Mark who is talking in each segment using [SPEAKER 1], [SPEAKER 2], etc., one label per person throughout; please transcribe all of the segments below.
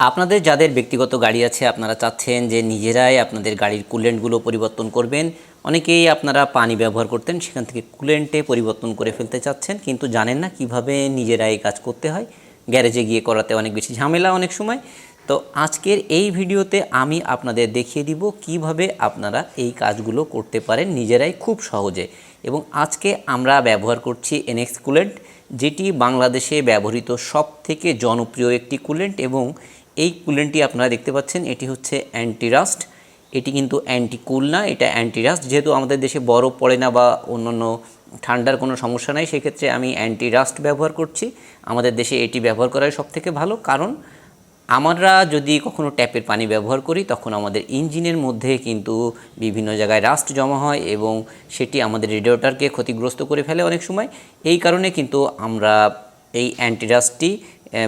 [SPEAKER 1] আপনাদের যাদের ব্যক্তিগত গাড়ি আছে, আপনারা চাচ্ছেন যে নিজেরাই আপনাদের গাড়ির কুলেন্টগুলো পরিবর্তন করবেন। অনেকেই আপনারা পানি ব্যবহার করতেন, সেখান থেকে কুলেন্টে পরিবর্তন করে ফেলতে চাচ্ছেন, কিন্তু জানেন না কীভাবে নিজেরাই এই কাজ করতে হয়। গ্যারেজে গিয়ে করাতে অনেক বেশি ঝামেলা অনেক সময়। তো আজকের এই ভিডিওতে আমি আপনাদের দেখিয়ে দিব কীভাবে আপনারা এই কাজগুলো করতে পারেন নিজেরাই খুব সহজে। এবং আজকে আমরা ব্যবহার করছি এনএক্স কুলেন্ট যেটি বাংলাদেশে ব্যবহৃত সব থেকে জনপ্রিয় একটি কুলেন্ট এবং এই কুলেন্টটি আপনারা দেখতে পাচ্ছেন, এটি হচ্ছে অ্যান্টিরাস্ট। এটি কিন্তু অ্যান্টি কুল না, এটা অ্যান্টিরাস্ট। যেহেতু আমাদের দেশে বরফ পড়ে না বা অন্যান্য ঠান্ডার কোনো সমস্যা নাই, সেক্ষেত্রে আমি অ্যান্টিরাস্ট ব্যবহার করছি। আমাদের দেশে এটি ব্যবহার করাই সব থেকে ভালো। কারণ আমরা যদি কখনো ট্যাপের পানি ব্যবহার করি, তখন আমাদের ইঞ্জিনের মধ্যে কিন্তু বিভিন্ন জায়গায় রাস্ট জমা হয় এবং সেটি আমাদের রেডিওটারকে ক্ষতিগ্রস্ত করে ফেলে অনেক সময়। এই কারণে কিন্তু আমরা এই অ্যান্টিরাস্টটি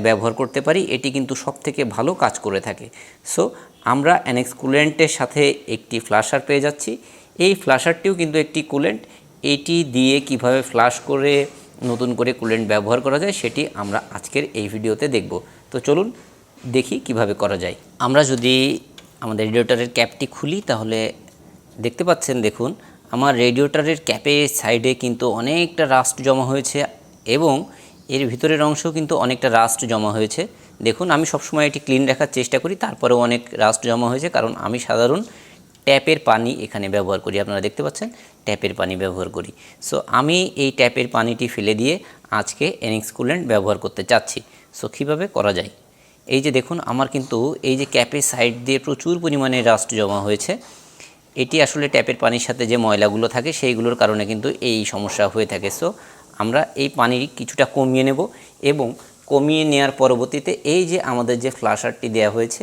[SPEAKER 1] ব্যবহার করতে পারি, এটি কিন্তু সব থেকে ভালো কাজ করে থাকে। সো আমরা অ্যানেক্স কুলেন্টের সাথে একটি ফ্লাশার পেয়ে যাচ্ছি। এই ফ্লাশারটিও কিন্তু একটি কুলেন্ট এটি দিয়ে কীভাবে ফ্লাশ করে, নতুন করে কুলেন্ট ব্যবহার করা যায়, সেটি আমরা আজকের এই ভিডিওতে দেখব। তো চলুন দেখি কীভাবে করা যায়। আমরা যদি আমাদের রেডিয়েটরের ক্যাপটি খুলি, তাহলে দেখতে পাচ্ছেন, দেখুন, আমার রেডিয়েটরের ক্যাপের সাইডে কিন্তু অনেকটা রাস্ট জমা হয়েছে এবং এর ভিতরের অংশ কিন্তু অনেকটা রাস্ট জমা হয়েছে। দেখুন, আমি সবসময় এটি ক্লিন রাখার চেষ্টা করি, তারপরেও অনেক রাস্ট জমা হয়েছে, কারণ আমি সাধারণ ট্যাপের পানি এখানে ব্যবহার করি। আপনারা দেখতে পাচ্ছেন ট্যাপের পানি ব্যবহার করি। সো আমি এই ট্যাপের পানিটি ফেলে দিয়ে আজকে এনিক্স কুলেন্ট ব্যবহার করতে চাচ্ছি। সো কীভাবে করা যায়? এই যে দেখুন, আমার কিন্তু এই যে ক্যাপের সাইড দিয়ে প্রচুর পরিমাণে রাস্ট জমা হয়েছে। এটি আসলে ট্যাপের পানির সাথে যে ময়লাগুলো থাকে, সেইগুলোর কারণে কিন্তু এই সমস্যা হয়ে থাকে। সো আমরা এই পানি কিছুটা কমিয়ে নেব এবং কমিয়ে নেওয়ার পরবর্তীতে এই যে আমাদের যে ফ্লাশারটি দেওয়া হয়েছে,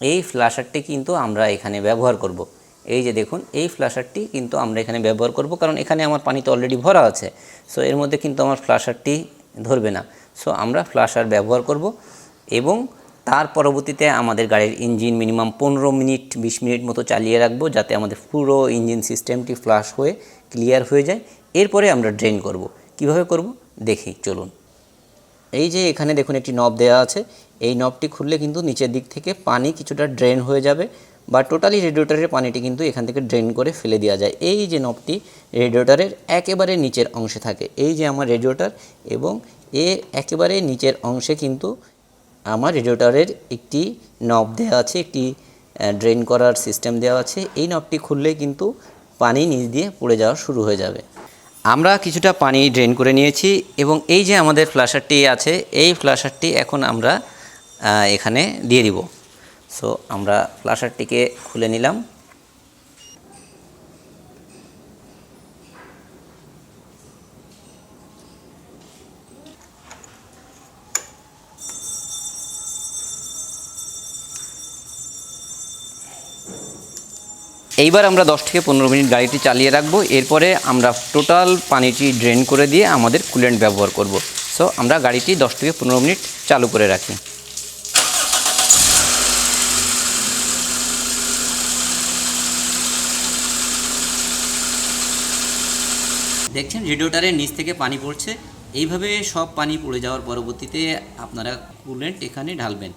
[SPEAKER 1] এই ফ্লাশারটি কিন্তু আমরা এখানে ব্যবহার করব। এই যে দেখুন, এই ফ্লাশারটি কিন্তু আমরা এখানে ব্যবহার করব কারণ এখানে আমার পানি তো অলরেডি ভরা আছে। সো এর মধ্যে কিন্তু আমার ফ্লাশারটি ধরবে না। সো আমরা ফ্লাশার ব্যবহার করব এবং তার পরবর্তীতে আমাদের গাড়ির ইঞ্জিন মিনিমাম পনেরো মিনিট, বিশ মিনিট মতো চালিয়ে রাখব যাতে আমাদের পুরো ইঞ্জিন সিস্টেমটি ফ্লাশ হয়ে ক্লিয়ার হয়ে যায়। এরপরে আমরা ড্রেন করব। কীভাবে করব? দেখি, চলুন। এই যে এখানে দেখুন একটি নব দেওয়া আছে। এই নবটি খুললে কিন্তু নিচের দিক থেকে পানি কিছুটা ড্রেন হয়ে যাবে বা টোটালি রেডিয়েটরের পানিটি কিন্তু এখান থেকে ড্রেন করে ফেলে দেওয়া যায়। এই যে নবটি রেডিয়েটরের একেবারে নিচের অংশে থাকে। এই যে আমার রেডিয়েটর এবং এর একেবারে নিচের অংশে কিন্তু আমার রেডিয়েটরের একটি নব দেওয়া আছে, একটি ড্রেন করার সিস্টেম দেওয়া আছে। এই নবটি খুললে কিন্তু পানি নিচ দিয়ে পড়ে যাওয়া শুরু হয়ে যাবে। আমরা কিছুটা পানি ড্রেন করে নিয়েছি এবং এই যে আমাদের ফ্লাশারটি আছে, এই ফ্লাশারটি এখন আমরা এখানে দিয়ে দিব। সো আমরা ফ্লাশারটিকে খুলে নিলাম। এইবার আমরা 10 থেকে পনেরো মিনিট গাড়িটি চালিয়ে রাখব। এরপরে আমরা টোটাল পানিটি ড্রেন করে দিয়ে আমাদের কুলেন্ট ব্যবহার করব। সো আমরা গাড়িটি 10 থেকে পনেরো মিনিট চালু করে রাখি। দেখছেন রেডিওটারের নিচ থেকে পানি পড়ছে। এইভাবে সব পানি পড়ে যাওয়ার পরবর্তীতে আপনারা কুলেন্ট এখানে ঢালবেন।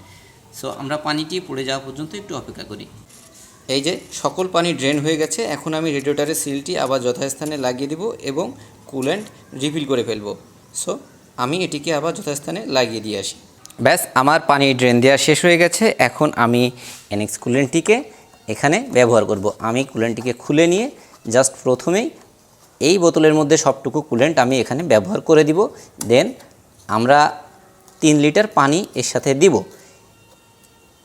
[SPEAKER 1] সো আমরা পানিটি পড়ে যাওয়া পর্যন্ত একটু অপেক্ষা করি। এই যে, সকল পানি ড্রেন হয়ে গেছে, এখন আমি রেডিয়েটরের সিলটি আবার যথাস্থানে লাগিয়ে দিব এবং কুলেন্ট রিফিল করে ফেলব। সো আমি এটিকে আবার যথাস্থানে লাগিয়ে দিয়ে আসি। ব্যাস, আমার পানি ড্রেন দেওয়া শেষ হয়ে গেছে। এখন আমি এনএক্স কুলেন্টটিকে এখানে ব্যবহার করব। আমি কুলেন্টটিকে খুলে নিয়ে জাস্ট প্রথমেই এই বোতলের মধ্যে সবটুকু কুলেন্ট আমি এখানে ব্যবহার করে দিব। দেন আমরা তিন লিটার পানি এর সাথে দিব।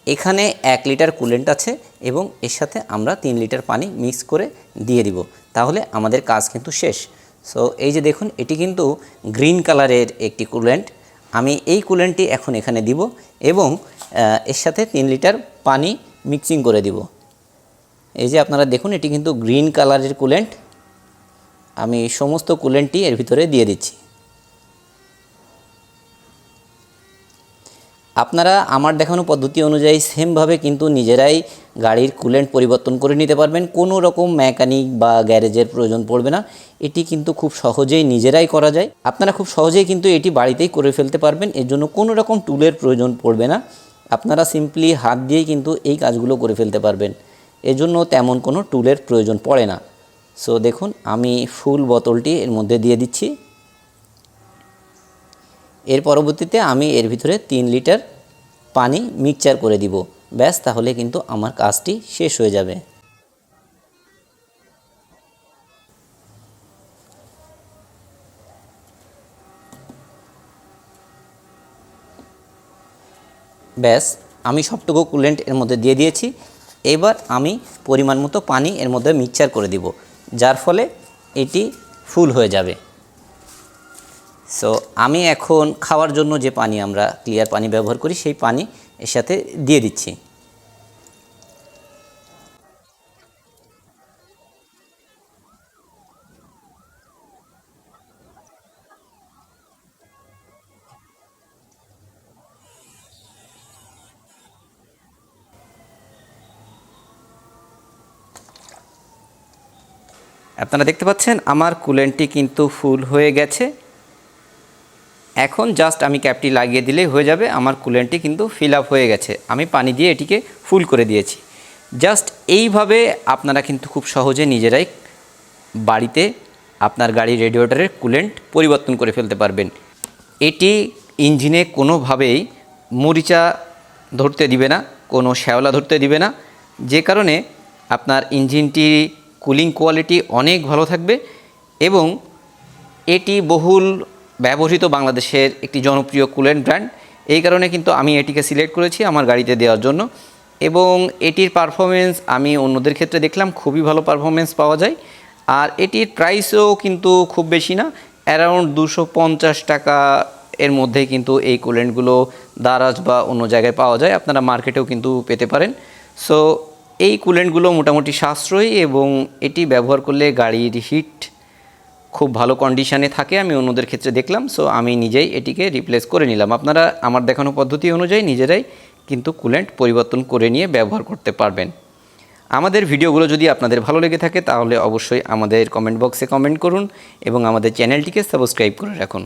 [SPEAKER 1] এখানে এক লিটার কুলেন্ট আছে এবং এর সাথে আমরা তিন লিটার পানি মিক্স করে দিয়ে দিব। তাহলে আমাদের কাজ কিন্তু শেষ। সো এই যে দেখুন, এটি কিন্তু গ্রিন কালারের একটি কুলেন্ট আমি এই কুলেন্টটি এখন এখানে দিব এবং এর সাথে তিন লিটার পানি মিক্সিং করে দিব। এই যে আপনারা দেখুন, এটি কিন্তু গ্রিন কালারের কুলেন্ট আমি সমস্ত কুলেন্টটি এর ভিতরে দিয়ে দিচ্ছি। আপনারা আমার দেখানো পদ্ধতি অনুযায়ী সেমভাবে কিন্তু নিজেরাই গাড়ির কুলেন্ট পরিবর্তন করে নিতে পারবেন। কোনো রকম মেকানিক বা গ্যারেজের প্রয়োজন পড়বে না। এটি কিন্তু খুব সহজেই নিজেরাই করা যায়। আপনারা খুব সহজেই কিন্তু এটি বাড়িতেই করে ফেলতে পারবেন। এর জন্য কোনো রকম টুলের প্রয়োজন পড়বে না। আপনারা সিম্পলি হাত দিয়েই কিন্তু এই কাজগুলো করে ফেলতে পারবেন। এজন্য তেমন কোনো টুলের প্রয়োজন পড়ে না। সো দেখুন, আমি ফুল বোতলটি এর মধ্যে দিয়ে দিচ্ছি। এর পরবর্তীতে আমি এর ভিতরে তিন লিটার পানি মিক্সচার করে দিব। ব্যাস, তাহলে কিন্তু আমার কাজটি শেষ হয়ে যাবে। ব্যাস, আমি সবটুকু কুলেন্ট এর মধ্যে দিয়ে দিয়েছি। এবার আমি পরিমাণ মতো পানি এর মধ্যে মিক্সচার করে দিব, যার ফলে এটি ফুল হয়ে যাবে। সো আমি এখন খাওয়ার জন্য যে পানি আমরা ক্লিয়ার পানি ব্যবহার করি, সেই পানি এর সাথে দিয়ে দিচ্ছি। আপনারা দেখতে পাচ্ছেন, আমার কুলেন্টটি কিন্তু ফুল হয়ে গেছে। এখন জাস্ট আমি ক্যাপটি লাগিয়ে দিলেই হয়ে যাবে, আমার কুলেন্টটি কিন্তু ফিল আপ হয়ে গেছে। আমি পানি দিয়ে এটিকে ফুল করে দিয়েছি। জাস্ট এইভাবে আপনারা কিন্তু খুব সহজে নিজেরাই বাড়িতে আপনার গাড়ির রেডিয়েটরের কুলেন্ট পরিবর্তন করে ফেলতে পারবেন। এটি ইঞ্জিনে কোনোভাবেই মরিচা ধরতে দিবে না, কোনো শ্যাওলা ধরতে দিবে না। যে কারণে আপনার ইঞ্জিনটি কুলিং কোয়ালিটি অনেক ভালো থাকবে এবং এটি বহুল ব্যবহৃত বাংলাদেশের একটি জনপ্রিয় কুলেন্ট ব্র্যান্ড। এই কারণে কিন্তু আমি এটিকে সিলেক্ট করেছি আমার গাড়িতে দেওয়ার জন্য। এবং এটির পারফরমেন্স আমি অন্যদের ক্ষেত্রে দেখলাম, খুবই ভালো পারফরমেন্স পাওয়া যায়। আর এটির প্রাইসও কিন্তু খুব বেশি না, অ্যারাউন্ড দুশো পঞ্চাশ টাকা এর মধ্যে কিন্তু এই কুলেন্টগুলো দারাজ বা অন্য জায়গায় পাওয়া যায়। আপনারা মার্কেটেও কিন্তু পেতে পারেন। সো এই কুলেন্টগুলো মোটামুটি সাশ্রয়ী এবং এটি ব্যবহার করলে গাড়ির হিট খুব ভালো কন্ডিশানে থাকে, আমি অন্যদের ক্ষেত্রে দেখলাম সো আমি নিজেই এটিকে রিপ্লেস করে নিলাম। আপনারা আমার দেখানো পদ্ধতি অনুযায়ী নিজেরাই কিন্তু কুলেন্ট পরিবর্তন করে নিয়ে ব্যবহার করতে পারবেন। আমাদের ভিডিওগুলো যদি আপনাদের ভালো লেগে থাকে, তাহলে অবশ্যই আমাদের কমেন্ট বক্সে কমেন্ট করুন এবং আমাদের চ্যানেলটিকে সাবস্ক্রাইব করে রাখুন।